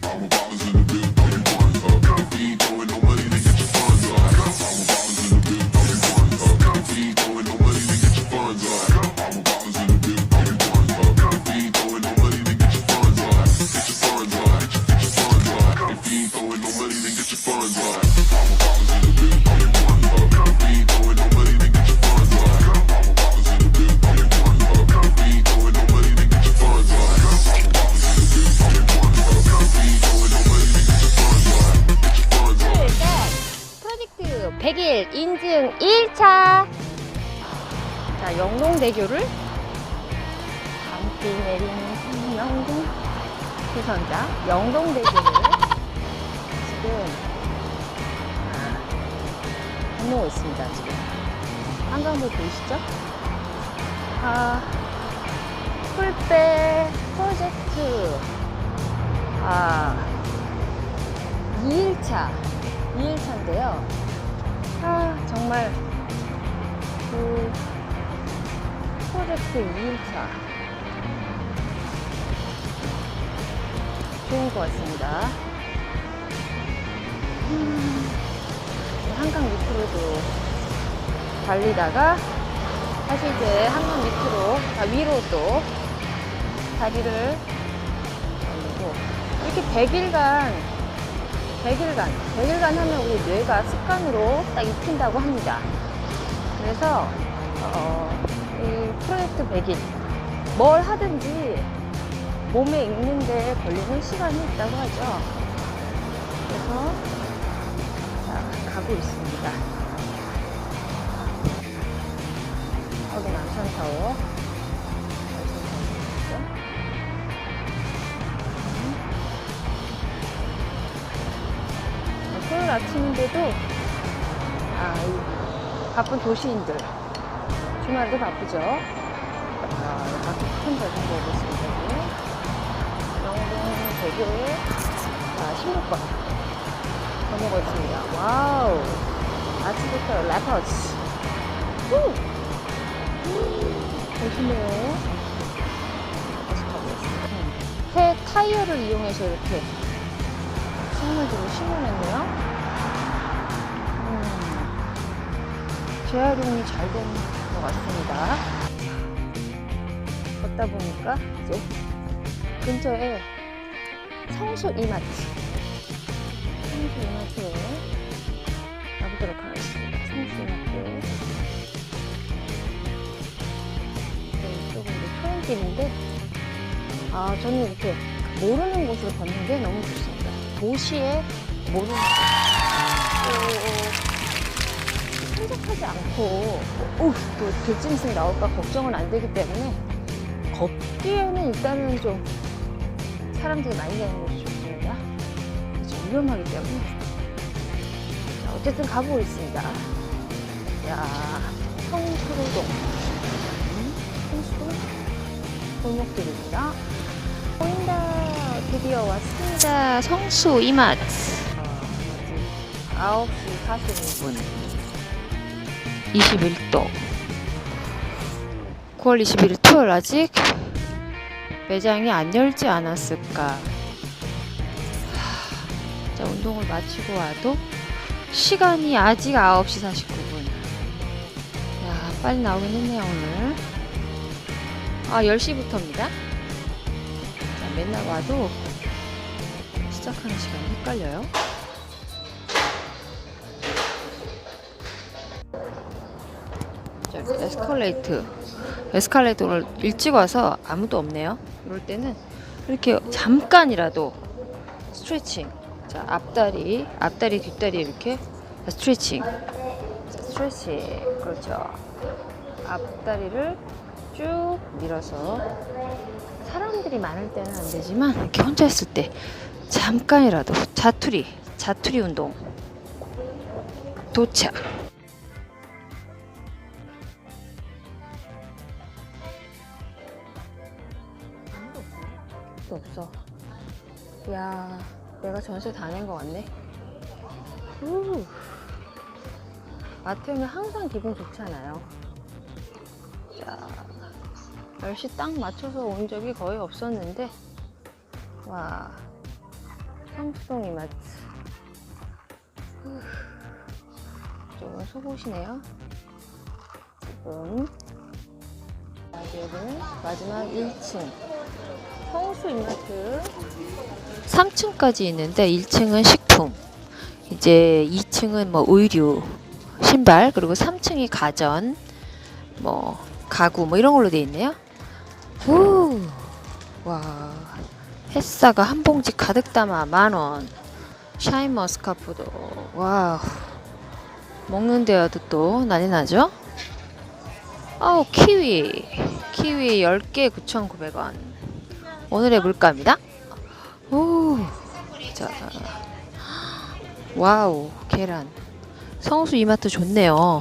프로 대교를 함께 내리는 영동 후선자 영동대교를 지금 아, 건너고 있습니다. 지금 한강도 보이시죠? 아, 풀배 프로젝트 아 2일차 2일차인데요. 아, 정말 그 프로젝트 2일차 좋은 것 같습니다. 음, 한강 밑으로도 달리다가 다시 이제 한강 밑으로, 아, 위로 또 다리를 달리고 이렇게 100일간 100일간, 100일간 하면 우리 뇌가 습관으로 딱 익힌다고 합니다. 그래서, 어, 이 프로젝트 100일, 뭘 하든지 몸에 익는데 걸리는 시간이 있다고 하죠. 그래서, 자, 가고 있습니다. 여기 남산타워. 남산타워. 토요일 아침인데도 아, 이 바쁜 도시인들 주말도 바쁘죠. 아, 큰 자전거 보고 있습니다. 영동 대교에 아, 16번 건너고 있습니다. 와우 아침부터 래퍼스 후! 있습니다. 음. 새 타이어를 이용해서 이렇게 식물들을 심어놨네요. 음, 재활용이 잘된것 같습니다. 걷다 보니까 이제 근처에 성수 이마트, 성수 이마트에 가보도록 하겠습니다. 성수 이마트. 네, 이쪽은 이제 초행길인데, 아, 저는 이렇게 모르는 곳을 걷는 게 너무 좋습니다. 도시에 모르는 또 생각하지 않고 오, 또 들짐승 나올까 걱정은 안 되기 때문에 걷기에는 일단은 좀 사람들이 많이 다니는 곳이 좋습니다. 좀 위험하기 때문에 자, 어쨌든 가보고 있습니다. 야 성수동 음, 성수동 골목길입니다. 보인다. 드디어 왔습니다. 성수 이마트. 어, 9시 45분. 21도. 9월 21일 토요일 아직 매장이 안 열지 않았을까. 하, 자, 운동을 마치고 와도 시간이 아직 9시 49분. 야, 빨리 나오긴 했네요, 오늘. 아, 10시부터입니다. 자, 맨날 와도 시작하는 시간이 헷갈려요. 에스컬레이트. 에스컬레이터를 일찍 와서 아무도 없네요. 이럴 때는 이렇게 잠깐이라도 스트레칭. 자, 앞다리, 앞다리, 뒷다리 이렇게 스트레칭. 자, 스트레칭. 그렇죠. 앞다리를 쭉 밀어서 사람들이 많을 때는 안 되지만 이렇게 혼자 있을 때 잠깐이라도 자투리, 자투리 운동. 도착. 없어. 야, 내가 전세 다낸것 같네. 후. 마트에는 항상 기분 좋잖아요. 자, 날씨 딱 맞춰서 온 적이 거의 없었는데, 와, 상수동 이마트. 후, 조금 속옷이네요. 지금 마지막 1층 성수 이마트 3층까지 있는데 1층은 식품 이제 2층은 뭐 의류 신발 그리고 3층이 가전 뭐 가구 뭐 이런 걸로 돼 있네요. 우, 와 햇사가 한 봉지 가득 담아 만원. 샤인 머 스카포도 와우. 먹는 데야도 또 난리 나죠? 어우 키위. 키위 10개 9,900원 오늘의 물가입니다. 오, 자, 와우 계란. 성수 이마트 좋네요.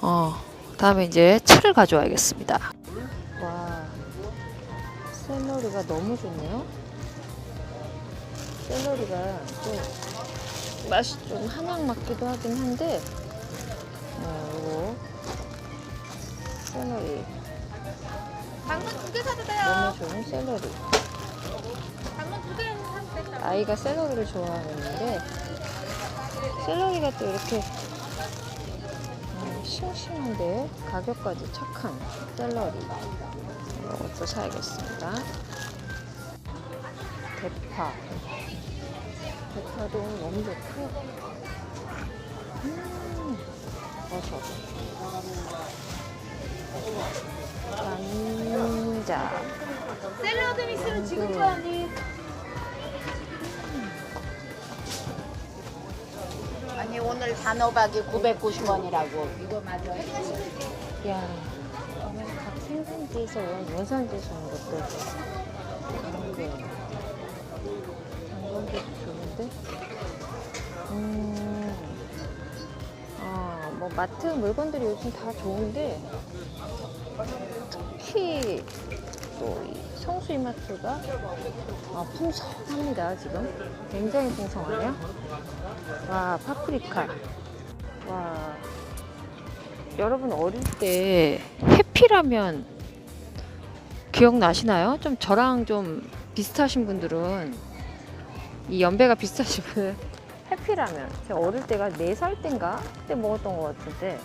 어 다음에 이제 차를 가져와야겠습니다. 와 샐러리가 너무 좋네요. 샐러리가 좀 맛이 좀 한약 맞기도 하긴 한데 어, 샐러리 당근 두 개 사도 돼요. 너무 좋은 샐러리. 당근 두 개 사도 돼요. 아이가 샐러리를 좋아하는데 샐러리가 또 이렇게 음, 싱싱한데 가격까지 착한 샐러리. 이것도 사야겠습니다. 대파. 대파도 너무 좋고. 음, 버섯 감자 샐러드 믹스는 지금 음. 줘 언니. 아니 오늘 단호박이 990원이라고 이거 맞아. 야, 오늘 각 생산지에서 온 원산지에서 온 것들. 당근. 당근도 좋은데? 음. 아, 뭐, 마트 물건들이 요즘 다 좋은데, 특히 또이 성수 이마트가 아, 풍성합니다, 지금. 굉장히 풍성하네요. 와, 파프리카. 와. 여러분 어릴 때 해피라면 기억나시나요? 좀 저랑 좀 비슷하신 분들은 이 연배가 비슷하신 분은 해피라면 제가 어릴 때가 4살 땐가 그때 먹었던 것 같은데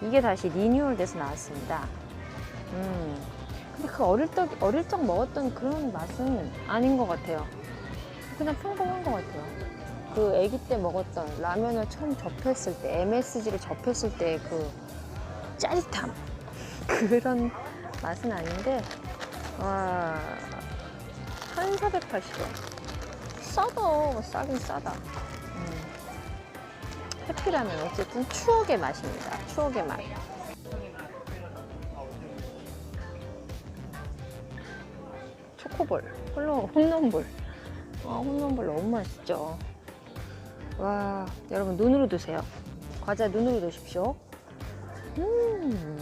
이게 다시 리뉴얼 돼서 나왔습니다. 음. 그 어릴 적 어릴 적 먹었던 그런 맛은 아닌 것 같아요. 그냥 평범한 것 같아요. 그 아기 때 먹었던 라면을 처음 접했을 때 MSG를 접했을 때 그 짜릿함 그런 맛은 아닌데 와 1,480원 싸다 싸긴 싸다 음. 해피라면 어쨌든 추억의 맛입니다 추억의 맛 초코볼 홈런, 홈런볼 아, 홈런볼 너무 맛있죠 와 여러분 눈으로 드세요 과자 눈으로 드십시오 음.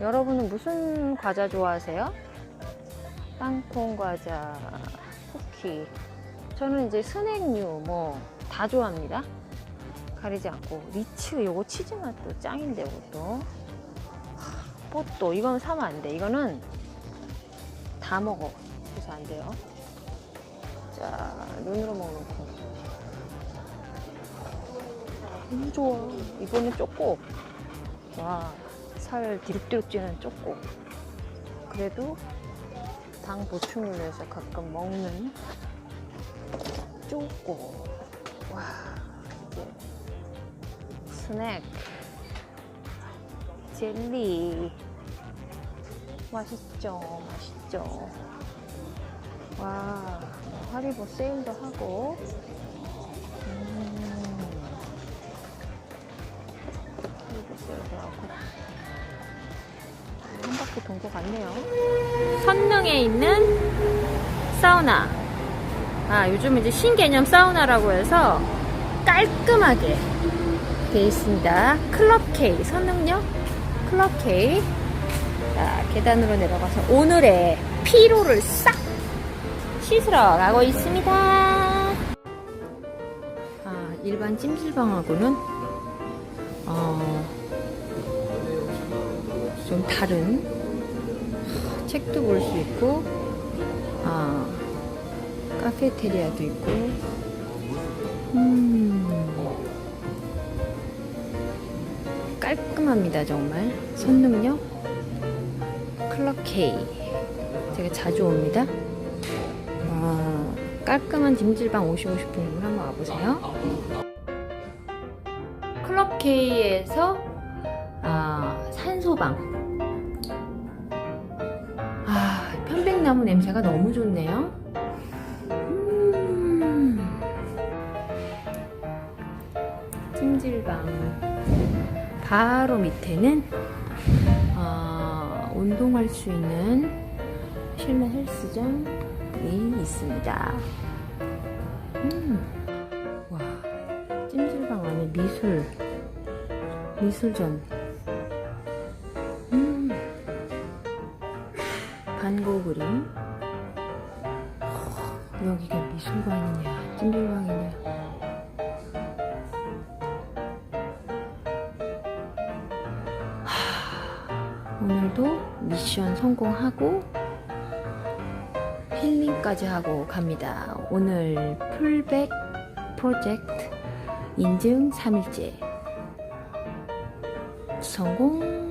여러분은 무슨 과자 좋아하세요? 땅콩 과자, 쿠키. 저는 이제 스낵류 뭐 다 좋아합니다. 가리지 않고 리치 요거 치즈 맛도 짱인데 이것도. 뽀또 이건 사면 안 돼. 이거는 다 먹어. 그래서 안 돼요. 자 눈으로 먹는 거. 너무 좋아. 이거는 쪼꼬. 와, 살 디룩디룩 찌는 쪼꼬. 그래도 당 보충을 위해서 가끔 먹는 쪼꼬. 와, 이제 스낵, 젤리. 맛있죠, 맛있죠. 와, 하리보 세일도 하고. 음. 한 바퀴 돈 것 같네요. 선릉에 있는 사우나. 아, 요즘 이제 신개념 사우나라고 해서 깔끔하게 돼 있습니다. 클럽 K, 선릉역 클럽 K. 자, 계단으로 내려가서 오늘의 피로를 싹 씻으러 가고 있습니다. 아, 일반 찜질방하고는 어, 좀 다른 책도 볼 수 있고 아, 카페테리아도 있고. 음. 깔끔합니다, 정말. 선능력. K. 제가 자주 옵니다. 와, 깔끔한 찜질방 오시고 싶은 분 한번 와보세요. 클럽 K에서 아, 산소방. 아, 편백나무 냄새가 너무 좋네요. 음. 찜질방. 바로 밑에는 아, 운동할 수 있는 실내 헬스장이 있습니다. 음. 와, 찜질방 안에 미술, 미술전. 음. 반고 그림. 허, 여기가 미술관이냐, 찜질방이냐. 오늘도 미션 성공하고 힐링까지 하고 갑니다. 오늘 풀백 프로젝트 인증 3일째 성공